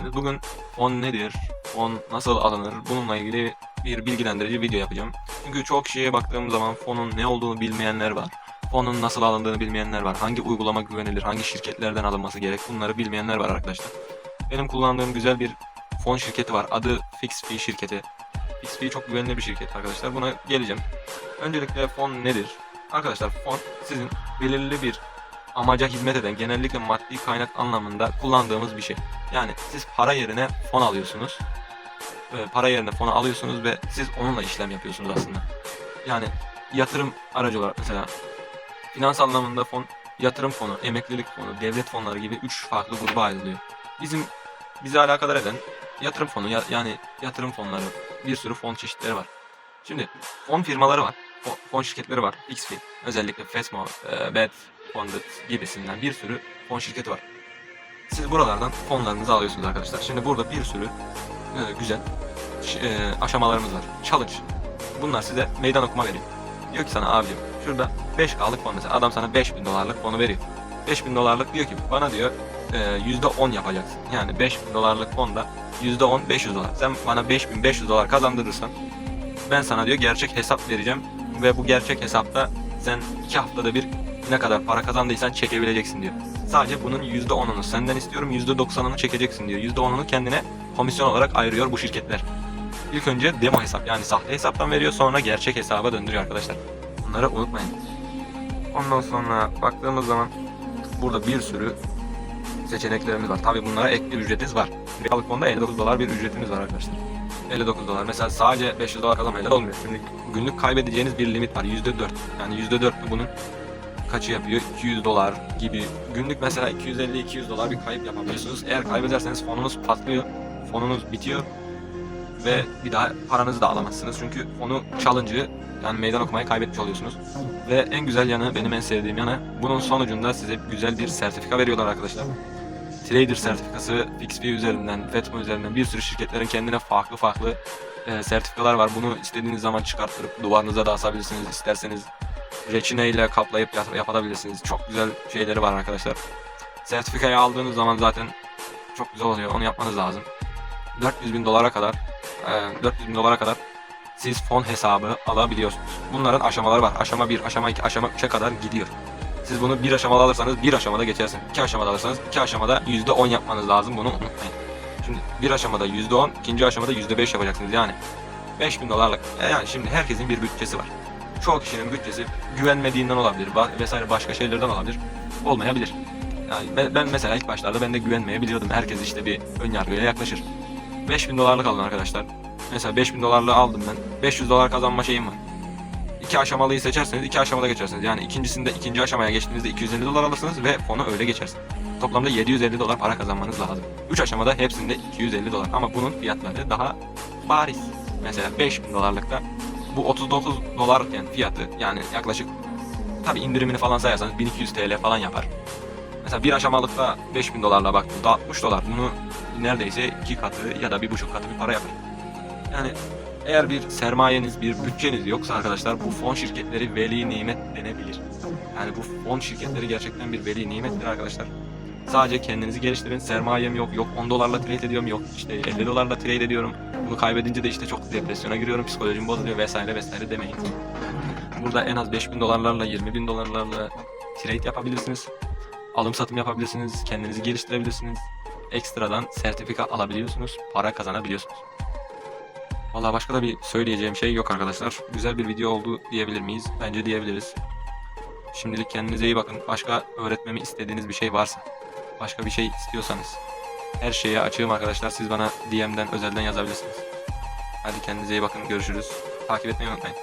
Bugün fon nedir, fon nasıl alınır bununla ilgili bir bilgilendirici video yapacağım. Çünkü çok kişiye baktığım zaman fonun ne olduğunu bilmeyenler var. Fonun nasıl alındığını bilmeyenler var. Hangi uygulama güvenilir, hangi şirketlerden alınması gerek bunları bilmeyenler var arkadaşlar. Benim kullandığım güzel bir fon şirketi var. Adı FixFi şirketi. FixFi çok güvenilir bir şirket arkadaşlar. Buna geleceğim. Öncelikle fon nedir? Arkadaşlar fon sizin belirli bir amaca hizmet eden genellikle maddi kaynak anlamında kullandığımız bir şey. Yani siz para yerine fon alıyorsunuz. Ve para yerine fonu alıyorsunuz ve siz onunla işlem yapıyorsunuz aslında. Yani yatırım aracı olarak mesela finans anlamında fon yatırım fonu, emeklilik fonu, devlet fonları gibi 3 farklı gruba ayrılıyor. Bizim bizi alakadar eden yatırım fonu ya- yani yatırım fonları bir sürü fon çeşitleri var. Şimdi fon firmaları var. Fon, şirketleri var. XP, özellikle Fesmo, e, BET, Fonded gibisinden bir sürü fon şirketi var. Siz buralardan fonlarınızı alıyorsunuz arkadaşlar. Şimdi burada bir sürü e, güzel e, aşamalarımız var. Challenge. Bunlar size meydan okuma veriyor. Diyor ki sana abicim şurada 5K'lık fon mesela adam sana 5000 dolarlık fonu veriyor. 5000 dolarlık diyor ki bana diyor e, %10 yapacaksın. Yani 5000 dolarlık fonda %10 500 dolar. Sen bana 5500 dolar kazandırırsan ben sana diyor gerçek hesap vereceğim ve bu gerçek hesapta sen 2 haftada bir ne kadar para kazandıysan çekebileceksin diyor. Sadece bunun %10'unu senden istiyorum %90'ını çekeceksin diyor. %10'unu kendine komisyon olarak ayırıyor bu şirketler. İlk önce demo hesap yani sahte hesaptan veriyor sonra gerçek hesaba döndürüyor arkadaşlar. Bunları unutmayın. Ondan sonra baktığımız zaman burada bir sürü seçeneklerimiz var. Tabi bunlara ek bir ücretiniz var. Alık fonda 59 dolar bir ücretimiz var arkadaşlar. 59 dolar. Mesela sadece 500 dolar kazanmayla olmuyor. Şimdi günlük kaybedeceğiniz bir limit var. %4. Yani %4 bunun kaçı yapıyor? 200 dolar gibi. Günlük mesela 250-200 dolar bir kayıp yapabiliyorsunuz. Eğer kaybederseniz fonunuz patlıyor. Fonunuz bitiyor. Ve bir daha paranızı da alamazsınız. Çünkü fonu challenge'ı yani meydan okumayı kaybetmiş oluyorsunuz. Ve en güzel yanı, benim en sevdiğim yanı bunun sonucunda size güzel bir sertifika veriyorlar arkadaşlar. Trader sertifikası FixPay üzerinden, Fetmo üzerinden bir sürü şirketlerin kendine farklı farklı e, sertifikalar var. Bunu istediğiniz zaman çıkarttırıp duvarınıza da asabilirsiniz. İsterseniz reçine ile kaplayıp yap- yapabilirsiniz. Çok güzel şeyleri var arkadaşlar. Sertifikayı aldığınız zaman zaten çok güzel oluyor. Onu yapmanız lazım. 400 bin dolara kadar e, 400 bin dolara kadar siz fon hesabı alabiliyorsunuz. Bunların aşamaları var. Aşama 1, aşama 2, aşama 3'e kadar gidiyor. Siz bunu bir aşamada alırsanız bir aşamada geçersiniz. İki aşamada alırsanız iki aşamada %10 yapmanız lazım. Bunu unutmayın. Şimdi bir aşamada %10, ikinci aşamada %5 yapacaksınız. Yani 5000 dolarlık. E Yani şimdi herkesin bir bütçesi var. Çoğu kişinin bütçesi güvenmediğinden olabilir vesaire başka şeylerden olabilir. Olmayabilir. Yani ben mesela ilk başlarda ben de güvenmeyebiliyordum. Herkes işte bir ön yargıyla yaklaşır. 5000 dolarlık alın arkadaşlar. Mesela 5000 dolarlığı aldım ben. 500 dolar kazanma şeyim var. İki aşamalıyı seçerseniz iki aşamada geçersiniz. Yani ikincisinde ikinci aşamaya geçtiğinizde 250 dolar alırsınız ve fonu öyle geçersiniz. Toplamda 750 dolar para kazanmanız lazım. 3 aşamada hepsinde 250 dolar ama bunun fiyatları daha bariz. Mesela 5000 dolarlıkta bu 39 dolarken fiyatı yani yaklaşık tabi indirimini falan sayarsanız 1200 TL falan yapar. Mesela bir aşamalıkta 5000 dolarla baktığımda 60 dolar. Bunu neredeyse iki katı ya da bir buçuk katı bir para yapar. Yani eğer bir sermayeniz, bir bütçeniz yoksa arkadaşlar bu fon şirketleri veli nimet denebilir. Yani bu fon şirketleri gerçekten bir veli nimettir arkadaşlar. Sadece kendinizi geliştirin. Sermayem yok. Yok 10 dolarla trade ediyorum. Yok işte 50 dolarla trade ediyorum. Bunu kaybedince de işte çok depresyona giriyorum. Psikolojim bozuluyor vesaire vesaire demeyin. Burada en az 5000 dolarlarla 20 bin dolarlarla trade yapabilirsiniz. Alım satım yapabilirsiniz. Kendinizi geliştirebilirsiniz. Ekstradan sertifika alabiliyorsunuz. Para kazanabiliyorsunuz. Vallahi başka da bir söyleyeceğim şey yok arkadaşlar. Güzel bir video oldu diyebilir miyiz? Bence diyebiliriz. Şimdilik kendinize iyi bakın. Başka öğretmemi istediğiniz bir şey varsa, başka bir şey istiyorsanız her şeye açığım arkadaşlar. Siz bana DM'den özelden yazabilirsiniz. Hadi kendinize iyi bakın. Görüşürüz. Takip etmeyi unutmayın.